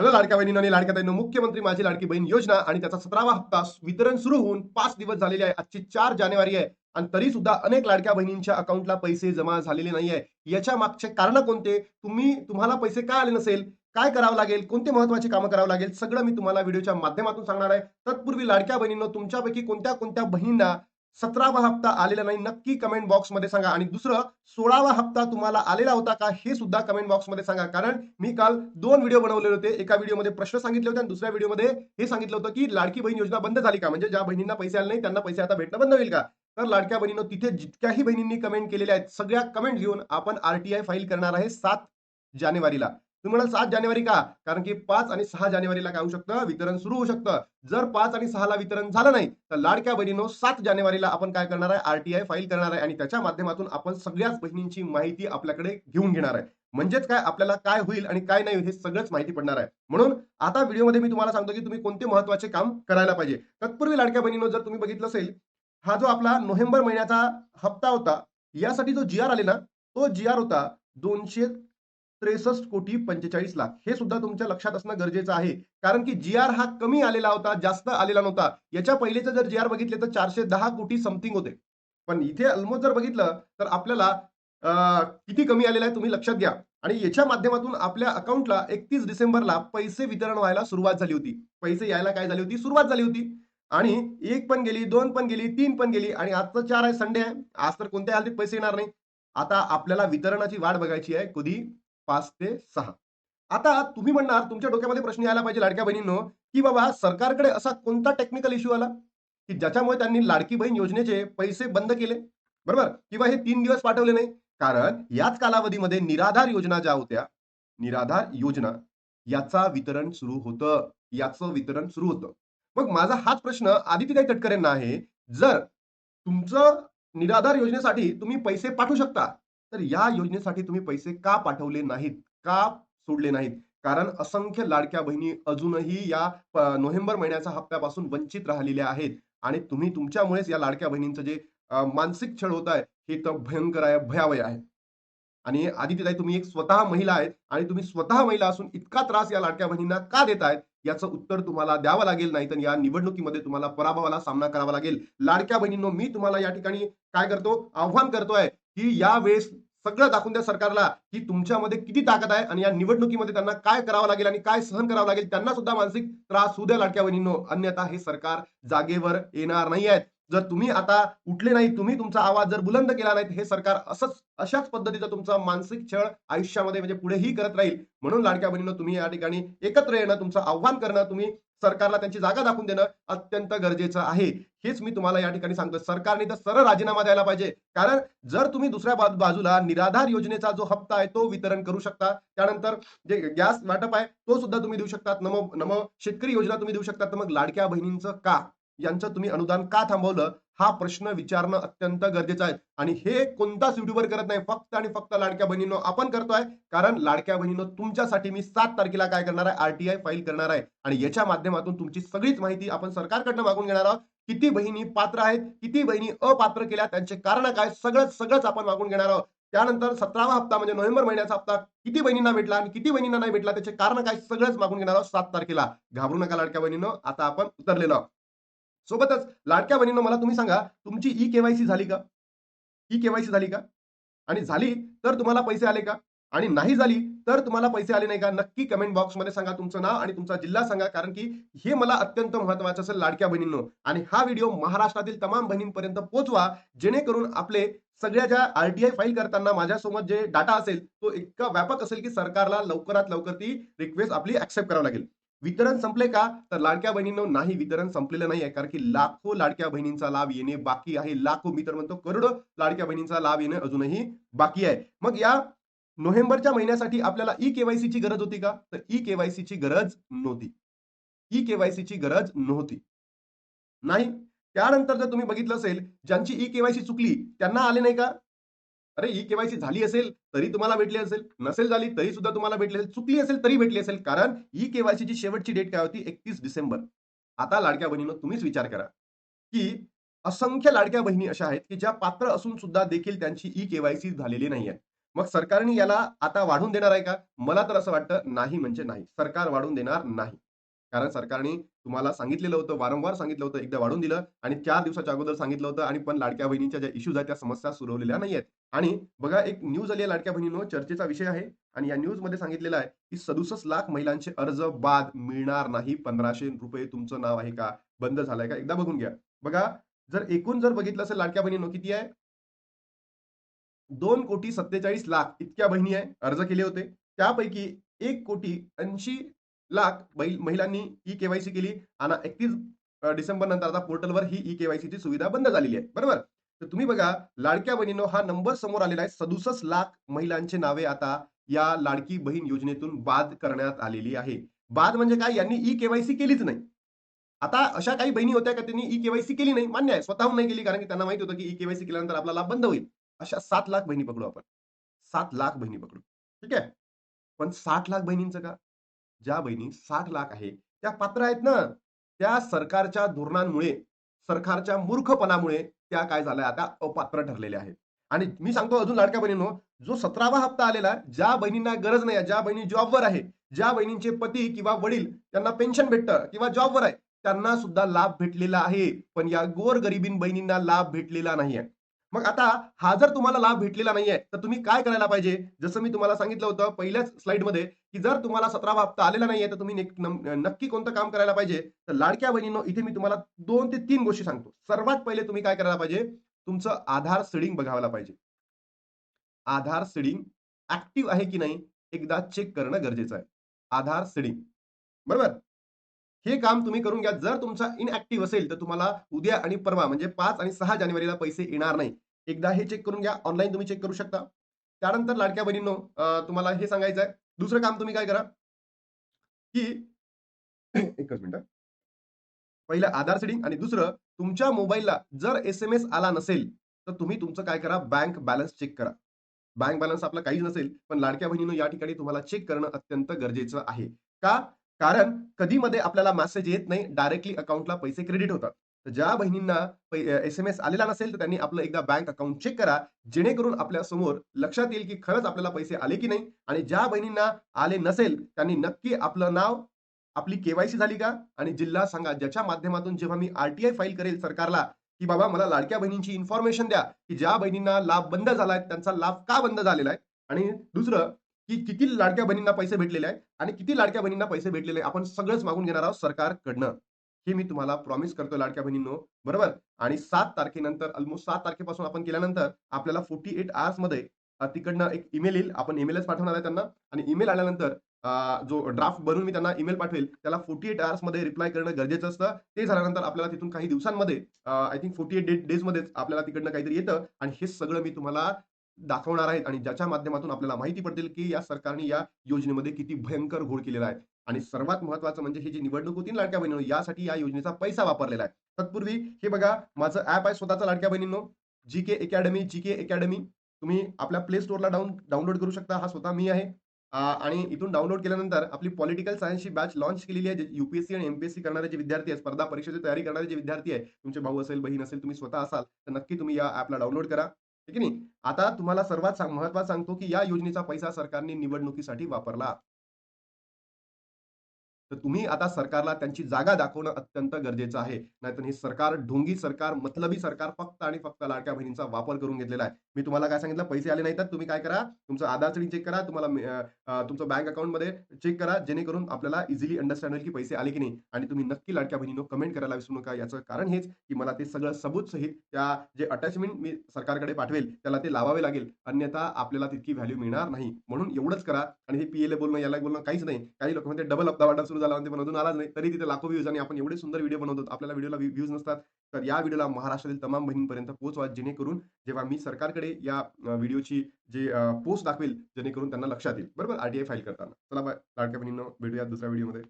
Hello लाडक्या बहिणी आणि लाडक्या ताईंनो मुख्यमंत्री माझी लाडकी बहीण योजना आणि त्याचा सतरावा हप्ता वितरण सुरू होऊन पाच दिवस झालेले आहे. आजची चार जानेवारी आहे आणि तरी सुद्धा अनेक लाडक्या बहिणींच्या अकाउंटला पैसे जमा झालेले नाही आहे याच्या मागचे कारण कोणते? तुम्ही तुम्हाला पैसे काय आले नसेल? काय करावं लागेल? कोणते महत्त्वाचे कामं करावं लागेल? सगळं मी तुम्हाला व्हिडिओच्या माध्यमातून सांगणार आहे. तत्पूर्वी लाडक्या बहिणींना तुमच्यापैकी कोणत्या कोणत्या बहिणींना सतरावा हप्ता आलेला नाही. नक्की कमेंट बॉक्समध्ये सांगा. आणि दुसरं सोळावा हप्ता तुम्हाला आलेला होता का हे सुद्धा कमेंट बॉक्समध्ये सांगा. कारण मी काल दोन व्हिडिओ बनवले होते. एका व्हिडिओमध्ये प्रश्न सांगितले होते आणि दुसऱ्या व्हिडिओमध्ये हे सांगितलं होतं की लाडकी बहीण योजना बंद झाली का? म्हणजे ज्या बहिणींना पैसे आले नाही त्यांना पैसे आता भेटणं बंद होईल का? तर लाडक्या बहिणीनं तिथे जितक्याही बहिणींनी कमेंट केलेल्या आहेत सगळ्या कमेंट घेऊन आपण आरटीआय फाईल करणार आहे सात जानेवारीला. तुम्ही म्हणाल सात जानेवारी का? कारण की पाच आणि सहा जानेवारीला काय होऊ शकतं? वितरण सुरू होऊ शकतं. जर पाच आणि सहाला वितरण झालं नाही तर लाडक्या बहिणीनो सात जानेवारीला आपण काय करणार आहे? आरटीआय फाईल करणार आहे आणि त्याच्या माध्यमातून आपण सगळ्याच बहिणींची माहिती आपल्याकडे घेऊन घेणार आहे. म्हणजेच काय? आपल्याला काय होईल आणि काय नाही हे सगळंच माहिती पडणार आहे. म्हणून आता व्हिडिओमध्ये मी तुम्हाला सांगतो की तुम्ही कोणते महत्त्वाचे काम करायला पाहिजे. तत्पूर्वी लाडक्या बहिणीनो जर तुम्ही बघितलं असेल हा जो आपला नोव्हेंबर महिन्याचा हप्ता होता यासाठी जो जी आर आले ना तो जी आर होता दोनशे त्रेसष्ट कोटी पंचेचाळीस लाख. हे सुद्धा तुमच्या लक्षात असणं गरजेचं आहे. कारण की जी आर हा कमी आलेला होता जास्त आलेला नव्हता. याच्या पहिलेचं जर जी आर बघितले तर चारशे दहा कोटी समथिंग होते. पण इथे ऑलमोस्ट जर बघितलं तर आपल्याला किती कमी आलेला आहे तुम्ही लक्षात घ्या. आणि याच्या माध्यमातून आपल्या अकाउंटला एकतीस डिसेंबरला पैसे वितरण व्हायला सुरुवात झाली होती. पैसे यायला काय झाली होती? सुरुवात झाली होती. आणि एक पण गेली दोन पण गेली तीन पण गेली आणि आजचा चार आहे संडे आहे. आज तर कोणत्या हालतीत पैसे येणार नाही. आता आपल्याला वितरणाची वाट बघायची आहे. कधी? पाच ते सहा. आता तुम्ही म्हणणार तुमच्या डोक्यामध्ये प्रश्न यायला पाहिजे लाडक्या बहिणींनो की बाबा सरकारकडे असा कोणता टेक्निकल इश्यू आला? की ज्याच्यामुळे त्यांनी लाडकी बहीण योजनेचे पैसे बंद केले? बरोबर? किंवा हे तीन दिवस पाठवले नाही? कारण याच कालावधीमध्ये निराधार योजना ज्या होत्या निराधार योजना याचा वितरण सुरू होतं. याचं वितरण सुरू होतं. मग माझा हाच प्रश्न आदित्यताई तटकरेंना आहे. जर तुमचं निराधार योजनेसाठी तुम्ही पैसे पाठवू शकता तर या योजनेसाठी तुम्ही पैसे का पाठवले नाहीत? का सोडले नाहीत? कारण असंख्य लाडक्या बहिणी अजूनही या नोव्हेंबर महिन्याच्या हप्त्यापासून वंचित राहिलेल्या आहेत. आणि तुम्ही तुमच्यामुळेच या लाडक्या बहिणींचं जे मानसिक छळ होत आहे हे तर भयंकर आहे भयावह आहे. आणि आदित्यताई तुम्ही एक स्वतः महिला आहेत आणि तुम्ही स्वतः महिला असून इतका त्रास या लाडक्या बहिणींना का देत आहेत? याचं उत्तर तुम्हाला द्यावं लागेल नाही तर या निवडणुकीमध्ये तुम्हाला पराभवाला सामना करावा लागेल. लाडक्या बहिणींनो मी तुम्हाला या ठिकाणी काय करतो? आव्हान करतोय की यावेळेस सगळं दाखवून द्या सरकारला की तुमच्यामध्ये किती ताकद आहे आणि या निवडणुकीमध्ये त्यांना काय करावं लागेल आणि काय सहन करावं लागेल त्यांना सुद्धा मानसिक त्रास होऊ द्या लाडक्या बहिणींनो. अन्यथा हे सरकार जागेवर येणार नाही आहेत जर तुम्ही आता उठले नाही तुम्ही तुमचा आवाज जर बुलंद केला नाही तर हे सरकार असंच अशाच पद्धतीचं तुमचा मानसिक छळ आयुष्यामध्ये म्हणजे पुढेही करत राहील. म्हणून लाडक्या बहिणीनं तुम्ही या ठिकाणी एकत्र येणं तुमचं आव्हान करणं तुम्ही सरकारला त्यांची जागा दाखवून देणं अत्यंत गरजेचं आहे. हेच मी तुम्हाला या ठिकाणी सांगतो सरकारने तर सरळ राजीनामा द्यायला पाहिजे. कारण जर तुम्ही दुसऱ्या बाजू- बाजूला निराधार योजनेचा जो हप्ता आहे तो वितरण करू शकता. त्यानंतर जे गॅस वाटप आहे तो सुद्धा तुम्ही देऊ शकतात. नमो नमो शेतकरी योजना तुम्ही देऊ शकता तर मग लाडक्या बहिणींचं का? यांचं तुम्ही अनुदान का थांबवलं? हा प्रश्न विचारणं अत्यंत गरजेचं आहे. आणि हे कोणताच युट्यूबर करत नाही. फक्त आणि फक्त लाडक्या बहिणीनो आपण करतोय. कारण लाडक्या बहिणीनो तुमच्यासाठी मी सात तारखेला काय करणार आहे? आरटीआय फाईल करणार आहे. आणि याच्या माध्यमातून तुमची सगळीच माहिती आपण सरकारकडनं मागून घेणार आहोत. किती बहिणी पात्र आहेत? किती बहिणी अपात्र केल्या? त्यांचे कारण काय? सगळं सगळंच आपण मागून घेणार आहोत. त्यानंतर सतरावा हप्ता म्हणजे नोव्हेंबर महिन्याचा हप्ता. किती बहिणींना भेटला आणि किती बहिणींना नाही भेटला? त्याचे कारण काय? सगळंच मागून घेणार आहोत सात तारखेला. घाबरू नका लाडक्या बहिणीनं. आता आपण उतरलेलो सोबतच लाडक्या बहिणीनं मला तुम्ही सांगा तुमची ई केवायसी झाली का? ई केवायसी झाली का? आणि झाली तर तुम्हाला पैसे आले का? आणि नाही झाली तर तुम्हाला पैसे आले नाही का? नक्की कमेंट बॉक्समध्ये सांगा तुमचं नाव आणि तुमचा जिल्हा सांगा कारण की हे मला अत्यंत महत्वाचं असेल लाडक्या बहिणींनो. आणि हा व्हिडिओ महाराष्ट्रातील तमाम बहिणींपर्यंत पोहोचवा जेणेकरून आपले सगळ्या ज्या आरटीआय फाईल करताना माझ्यासोबत जे डाटा असेल तो इतका व्यापक असेल की सरकारला लवकरात लवकर ती रिक्वेस्ट आपली ऍक्सेप्ट करावी लागेल. वितरण संपले का? तर लाडक्या बहिणींनो नाही वितरण संपलेलं नाही आहे कारण की लाखो लाडक्या बहिणींचा लाभ येणे बाकी आहे. लाखो मी तर म्हणतो करोडो लाडक्या बहिणींचा लाभ येणे अजूनही बाकी आहे. मग या नोव्हेंबरच्या महिन्यासाठी आपल्याला ई केवायसी ची गरज होती का? तर ई केवायसी ची गरज नव्हती. ई केवायसी ची गरज नव्हती. नाही? त्यानंतर जर तुम्ही बघितलं असेल ज्यांची ई केवायसी चुकली त्यांना आले नाही का? अरे ई केवायसी झाली असेल तरी तुम्हाला भेटली असेल. नसेल झाली तरी सुद्धा तुम्हाला भेटली असेल. चुकली असेल तरी भेटली असेल. कारण ई केवायसी ची शेवटची डेट काय होती? एकतीस डिसेंबर. आता लाडक्या बहिणीनं तुम्हीच विचार करा की असंख्य लाडक्या बहिणी अशा आहेत की ज्या पात्र असून सुद्धा देखील त्यांची ई केवायसी झालेली नाही आहे मग सरकारने याला आता वाढून देणार आहे का? मला तर असं वाटतं नाही म्हणजे नाही. सरकार वाढवून देणार नाही. कारण सरकारने तुम्हाला सांगितलेलं होतं वारंवार सांगितलं होतं एकदा वाढून दिलं आणि चार दिवसाच्या अगोदर सांगितलं होतं आणि पण लाडक्या बहिणीच्या ज्या इश्यूज आहेत त्या समस्या सुरवलेल्या नाही आहेत आणि बघा एक न्यूज आली आहे लाडक्या बहिणीनो चर्चेचा विषय आहे आणि या न्यूजमध्ये सांगितलेलं आहे की सदुसष्ट लाख महिलांचे अर्ज बाद मिळणार नाही. पंधराशे रुपये तुमचं नाव आहे का? बंद झालंय का? एकदा बघून घ्या. बघा जर एकूण जर बघितलं असेल लाडक्या बहिणीनो किती आहे? दोन कोटी सत्तेचाळीस लाख इतक्या बहिणी आहे अर्ज केले होते. त्यापैकी एक कोटी ऐंशी लाख महिलांनी ई केवायसी केली आणि एकतीस डिसेंबर नंतर आता पोर्टलवर ही ई केवायसीची सुविधा बंद झालेली आहे. बरोबर? तर तुम्ही बघा लाडक्या बहिणीनो हा नंबर समोर आलेला आहे. सदुसष्ट लाख महिलांचे नावे आता या लाडकी बहीण योजनेतून बाद करण्यात आलेली आहे. बाद म्हणजे काय? यांनी ई केवायसी केलीच नाही. आता अशा काही बहिणी होत्या का त्यांनी ई केवायसी केली नाही? मान्य आहे. स्वतःहून नाही केली कारण की त्यांना माहीत होतं की ई केवायसी केल्यानंतर आपला लाभ बंद होईल. अशा सात लाख बहिणी पकडू आपण. सात लाख बहिणी पकडू. ठीक आहे? पण साठ लाख बहिणींचं का? ज्या बहिणी साठ लाख आहे त्या पात्र आहेत ना. त्या सरकारच्या धोरणांमुळे सरकारच्या मूर्खपणामुळे त्या काय झाल्या आता अपात्र ठरलेल्या आहेत. आणि मी सांगतो अजून लाडक्या बहिणीनो जो सतरावा हप्ता आलेला ज्या बहिणींना गरज नाही ज्या बहिणी जॉबवर आहे ज्या बहिणींचे पती किंवा वडील त्यांना पेन्शन भेटतं किंवा जॉबवर आहे त्यांना सुद्धा लाभ भेटलेला आहे. पण या गोर गरिबीन बहिणींना लाभ भेटलेला नाहीये. मग आता हा जर तुम्हाला लाभ भेटलेला नाहीये तर तुम्ही काय करायला पाहिजे? जसं मी तुम्हाला सांगितलं होतं पहिल्याच स्लाइडमध्ये की जर तुम्हाला सतरावा हप्ता आलेला नाहीये तर तुम्ही नक्की कोणतं काम करायला पाहिजे? तर लाडक्या बहिणींनो इथे मी तुम्हाला दोन ते तीन गोष्टी सांगतो. सर्वात पहिले तुम्ही काय करायला पाहिजे? तुमचं आधार सिडिंग बघायला पाहिजे. आधार सिडिंग ऍक्टिव्ह आहे की नाही एकदा चेक करणं गरजेचं आहे. आधार सिडिंग. बरोबर? हे काम तुम्ही करून घ्या. जर तुमचा इनऍक्टिव्ह असेल तर तुम्हाला उद्या आणि परवा म्हणजे पाच आणि सहा जानेवारीला पैसे येणार नाही एकदा हे चेक करून घ्या. ऑनलाईन तुम्ही चेक करू शकता. त्यानंतर लाडक्या बहिणींनो तुम्हाला हे सांगायचं आहे दुसरं काम तुम्ही काय करा की एकच मिनिट. पहिलं आधार सेटिंग आणि दुसरं तुमच्या मोबाईलला जर एस एम एस आला नसेल तर तुम्ही तुमचं काय करा? बँक बॅलन्स चेक करा. बँक बॅलन्स आपला काहीच नसेल पण लाडक्या बहिणीनं या ठिकाणी तुम्हाला चेक करणं अत्यंत गरजेचं आहे. का? कारण कधीमध्ये आपल्याला मेसेज येत नाही डायरेक्टली अकाउंटला पैसे क्रेडिट होतात. तर ज्या बहिणींना एस एम एस आलेला नसेल तर त्यांनी आपलं एकदा बँक अकाउंट चेक करा जेणेकरून आपल्यासमोर लक्षात येईल की खरंच आपल्याला पैसे आले की नाही. आणि ज्या बहिणींना आले नसेल त्यांनी नक्की आपलं नाव आपली केवायसी झाली का? आणि जिल्हा सांगा. ज्याच्या माध्यमातून जेव्हा मी आरटीआय फाईल करेल सरकारला की बाबा मला लाडक्या बहिणींची इन्फॉर्मेशन द्या की ज्या बहिणींना लाभ बंद झालाय त्यांचा लाभ का बंद झालेला आहे? आणि दुसरं की किती लाडक्या बहिणींना पैसे भेटलेले आहेत आणि किती लाडक्या बहिणींना पैसे भेटलेले आपण सगळंच मागून घेणार आहोत सरकारकडनं. हे मी तुम्हाला प्रॉमिस करतो लाडक्या बहिणींनो. बरोबर? आणि सात तारखेनंतर ऑलमोस्ट सात तारखेपासून आपण केल्यानंतर आपल्याला फोर्टी एट आवर्समध्ये तिकडनं एक ईमेल येईल. आपण ईमेलच पाठवणार आहे त्यांना. आणि ईमेल आल्यानंतर जो ड्राफ्ट बनवून मी त्यांना ईमेल पाठवेल त्याला फोर्टी एट आवर्समध्ये रिप्लाय करणं गरजेचं असतं. ते झाल्यानंतर आपल्याला तिथून काही दिवसांमध्ये I think forty eight date days मध्येच आपल्याला तिकडनं काहीतरी येतं. आणि हे सगळं मी तुम्हाला दाखवणार आहे आणि ज्याच्या माध्यमातून आपल्याला माहिती पडतील की या सरकारने या योजनेमध्ये किती भयंकर घोळ केलेला आहे. आणि सर्वात महत्वाचं म्हणजे हे जी निवडणूक होती लाडक्या बहिणींनो यासाठी या योजनेचा पैसा वापरलेला आहे. तत्पूर्वी हे बघा माझं ऍप आहे स्वतःचा लाडक्या बहिणींनो. जी के अकॅडमी जी के अकॅडमी तुम्ही आपल्या प्ले स्टोअरला डाऊन डाउनलोड करू शकता. हा स्वतः मी आहे. आणि इथून डाउनलोड केल्यानंतर आपली पॉलिटिकल सायन्सची बॅच लॉन्च केलेली आहे. युपीएससी आणि एमपीएससी करणारे जे विद्यार्थी आहेत स्पर्धा परीक्षेची तयारी करणारे जे विद्यार्थी आहे तुमचे भाऊ असेल बहीण असेल तुम्ही स्वतः असाल तर नक्की तुम्ही या ऍपला डाउनलोड करा. ठीक आहे आता तुम्हाला सर्वात सांग- महत्वाचं सांगतो की या योजनेचा पैसा सरकारने निवडणुकीसाठी वापरला. तर तुम्ही आता सरकारला त्यांची जागा दाखवणं अत्यंत गरजेचं आहे. नाहीतर हे सरकार ढोंगी सरकार मतलबी सरकार फक्त आणि फक्त लाडक्या बहिणींचा वापर करून घेतलेला आहे. मी तुम्हाला काय सांगितलं? पैसे आले नाही तर तुम्ही काय करा? तुमचं आधार सेटिंग चेक करा तुम्हाला तुमचं बँक अकाउंटमध्ये चेक करा जेणेकरून आपल्याला इझिली अंडरस्टँड होईल की पैसे आले की नाही. आणि तुम्ही नक्की लाडक्या बहिणीनो कमेंट करायला विसरू नका. याचं कारण हेच की मला ते सगळं सबूत सहित त्या जे अटॅचमेंट मी सरकारकडे पाठवेल त्याला ते लावावे लागेल. अन्यथा आपल्याला तितकी व्हॅल्यू मिळणार नाही. म्हणून एवढंच करा. आणि हे पीएलए बोलणं याला बोलणं काहीच नाही. काही लोक म्हणते डबल अपदा वाटा सुरू झाला आणि ते पण अजून आलाच नाही. तरी तिथे लाखो व्ह्यूज आणि आपण एवढे सुंदर व्हिडिओ बनवतो. आपल्याला व्हिडिओला व्ह्यूज नसतात. तर या व्हिडिओला महाराष्ट्रातील तमाम बहिणींपर्यंत पोहोचवा. जेणेकरून जेव्हा मी सरकारकडे या व्हिडिओची जे पोस्ट दाखवेल जेणेकरून त्यांना लक्षात येईल. बरोबर? आरटीआय फाईल करताना. चला बाय लाडक्या बहिणींना भेटूया दुसऱ्या व्हिडिओमध्ये